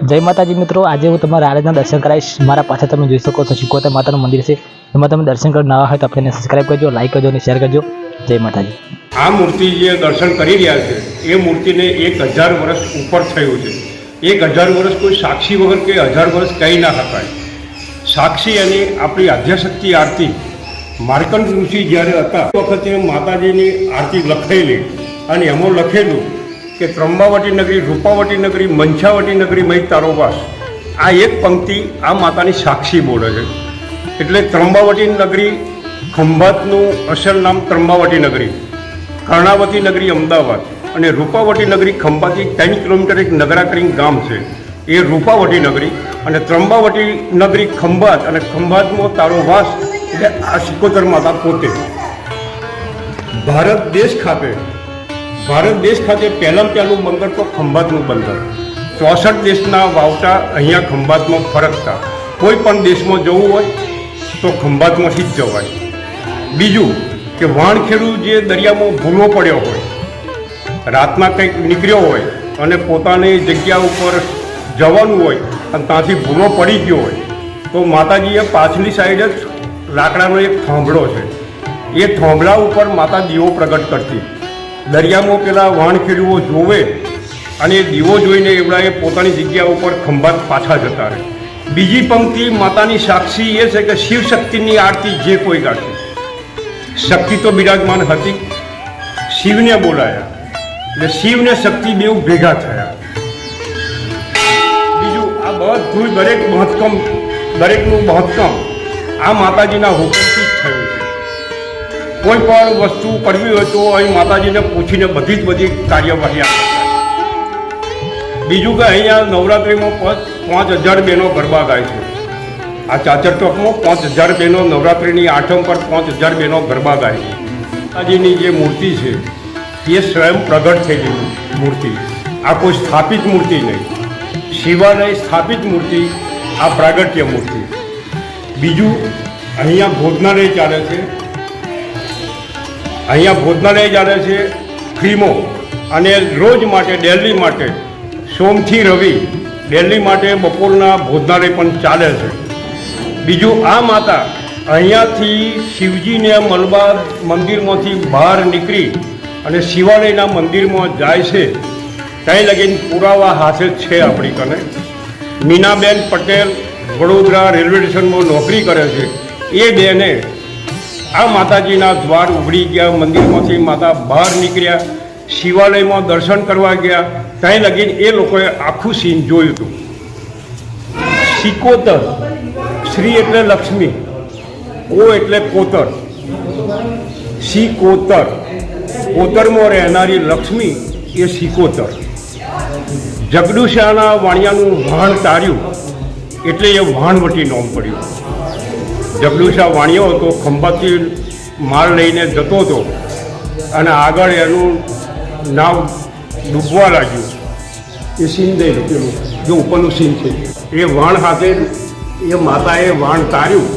જય માતાજી મિત્રો, આજે હું તમારા આરાધના દર્શન કરાવીશ. મારા પાછળ તમે જોઈ શકો છો શિકોતર માતાનું મંદિર છે. એમાં તમે દર્શન કરવા નવા હોય તો આપણે સબસ્ક્રાઈબ કરજો લાઈક કરજો અને શેર કરજો. જય માતાજી. આ મૂર્તિ જે દર્શન કરી રહ્યા છે, એ મૂર્તિને એક હજાર વર્ષ ઉપર થયું છે. એક હજાર વર્ષ કોઈ સાક્ષી વગર કે હજાર વર્ષ કહી ના શકાય. સાક્ષી અને આપણી આદ્યશક્તિ આરતી. માર્કંડ ઋષિ જ્યારે હતા વખતે માતાજીની આરતી લખાયેલી અને એમાં લખેલું કે ત્રંબાવટી નગરી, રૂપાવટી નગરી, મંછાવટી નગરી મય તારો વાસ. આ એક પંક્તિ આ માતાની સાક્ષી બોલે છે. એટલે ત્રંબાવટી નગરી ખંભાતનું અસલ નામ ત્રંબાવટી નગરી. કર્ણાવતી નગરી અમદાવાદ અને રૂપાવટી નગરી ખંભાતથી ત્રણ કિલોમીટર એક નગરા કરીને ગામ છે. એ રૂપાવટી નગરી અને ત્રંબાવટી નગરી ખંભાત અને ખંભાતમાં તારો વાસ એટલે આ સિકોતર માતા પોતે. ભારત દેશ ખાતે ભારત દેશ ખાતે પહેલાં પહેલું બંદર તો ખંભાતનું બંદર. ચોસઠ દેશના વાવટા અહીંયા ખંભાતમાં ફરકતા. કોઈ પણ દેશમાં જવું હોય તો ખંભાતમાંથી જ જવાય. બીજું કે વાણખેડું જે દરિયામાં ભૂલો પડ્યો હોય, રાતના કંઈક નીકળ્યો હોય અને પોતાની જગ્યા ઉપર જવાનું હોય અને ત્યાંથી ભૂલો પડી ગયો હોય, તો માતાજીએ પાછલી સાઈડ જ લાકડાનો એક થાંભલો છે. એ થાંભલા ઉપર માતા દીવો પ્રગટ કરતી. દરિયામાં પેલા વાણખેડુઓ જોવે અને દીવો જોઈને એવડાએ પોતાની જગ્યા ઉપર ખંભાત પાછા જતા રહે. બીજી પંક્તિ માતાની સાક્ષી એ છે કે શિવ શક્તિની આરતી જે કોઈ ગાશે. શક્તિ તો બિરાજમાન હતી. શિવને બોલાયા. એટલે શિવને શક્તિ બેઉ ભેગા થયા. બીજું આ બધું દરેક મહત્કમ દરેકનું મહત્કમ આ માતાજીના હુકમથી જ થયું છે. કોઈ પણ વસ્તુ કરવી હોય તો અહીં માતાજીને પૂછીને બધી જ બધી કાર્યવાહી આપે બીજું કે અહીંયા નવરાત્રિમાં પાંચ હજાર બહેનો ગરબા ગાય છે. આ ચાચર ચોકમાં પાંચ હજાર બહેનો નવરાત્રિની આઠમ પર પાંચ હજાર બહેનો ગરબા ગાય છે. માતાજીની જે મૂર્તિ છે, એ સ્વયં પ્રગટ થયેલી મૂર્તિ. આ કોઈ સ્થાપિત મૂર્તિ નહીં. શિવાલય સ્થાપિત મૂર્તિ, આ પ્રાગટ્ય મૂર્તિ. બીજું, અહીંયા ભોજનાલય ચાલે છે. અહીંયા ભોજનાલય ચાલે છે ફિલ્મો અને રોજ માટે ડેલી માટે, સોમથી રવિ ડેલી માટે બપોરના ભોજનાલય પણ ચાલે છે. બીજું, આ માતા અહીંયાથી શિવજીને મલબાર મંદિરમાંથી બહાર નીકળી અને શિવાલયના મંદિરમાં જાય છે. ત્યાં લગીને પુરાવા હાથે છે આપણી કને. મીનાબેન પટેલ વડોદરા રેલવે સ્ટેશનમાં નોકરી કરે છે. એ બેને આ માતાજીના દ્વાર ઉઘડી ગયા, મંદિરમાંથી માતા બહાર નીકળ્યા, શિવાલયમાં દર્શન કરવા ગયા. ત્યાં લગીને એ લોકોએ આખું સીન જોયું હતું. સિકોતર શ્રી એટલે લક્ષ્મી, કો એટલે કોતર. સિકોતર, કોતરમાં રહેનારી લક્ષ્મી એ સિકોતર. જગડુશાના વાણિયાનું વહાણ તાર્યું, એટલે એ વહાણવટી નોમ પડ્યું. જગડુશા વાણિયો હતો, ખંભાતી માલ લઈને જતો હતો અને આગળ એનું નાવ ડૂબવા લાગ્યું. એ સીન દઈ પેલું, જે ઉપરનું સીન છે. એ વાણ સાથે, એ માતાએ વાણ તાર્યું.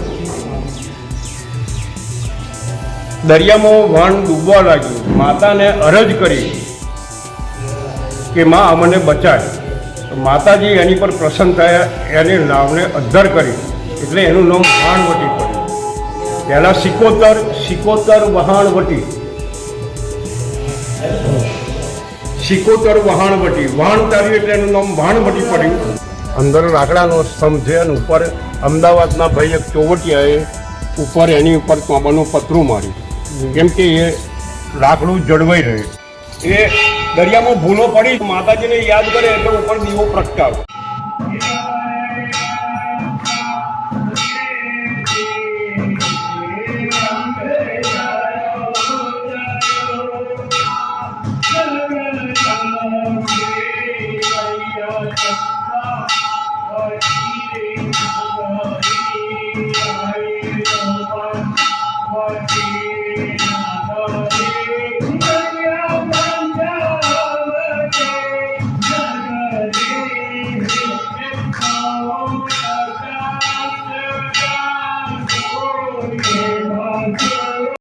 દરિયામાં વાણ ડૂબવા લાગ્યું. માતાને અરજ કરી કે માં અમને બચાય. માતાજી એની પર પ્રસન્ન થયા, એને નાવને અદ્ધર કરી. એટલે એનું નામ વહાણવટી પડ્યું પહેલાં સિકોતર સિકોતર વહાણવટી. સિકોતર વહાણવટી. વહાણ તાર્યું એટલે એનું નામ વહાણવટી પડ્યું. અંદર લાકડાનો સ્તંભ છે અને ઉપર અમદાવાદના ભાઈ એક ચોવટિયાએ ઉપર એની ઉપર તોબાનું પતરું માર્યું. કેમ કે એ લાકડું જળવાઈ રહે એ દરિયામાં ભૂલો પડી માતાજીને યાદ કરે એટલે ઉપર દીવો પ્રગટાવે Lord.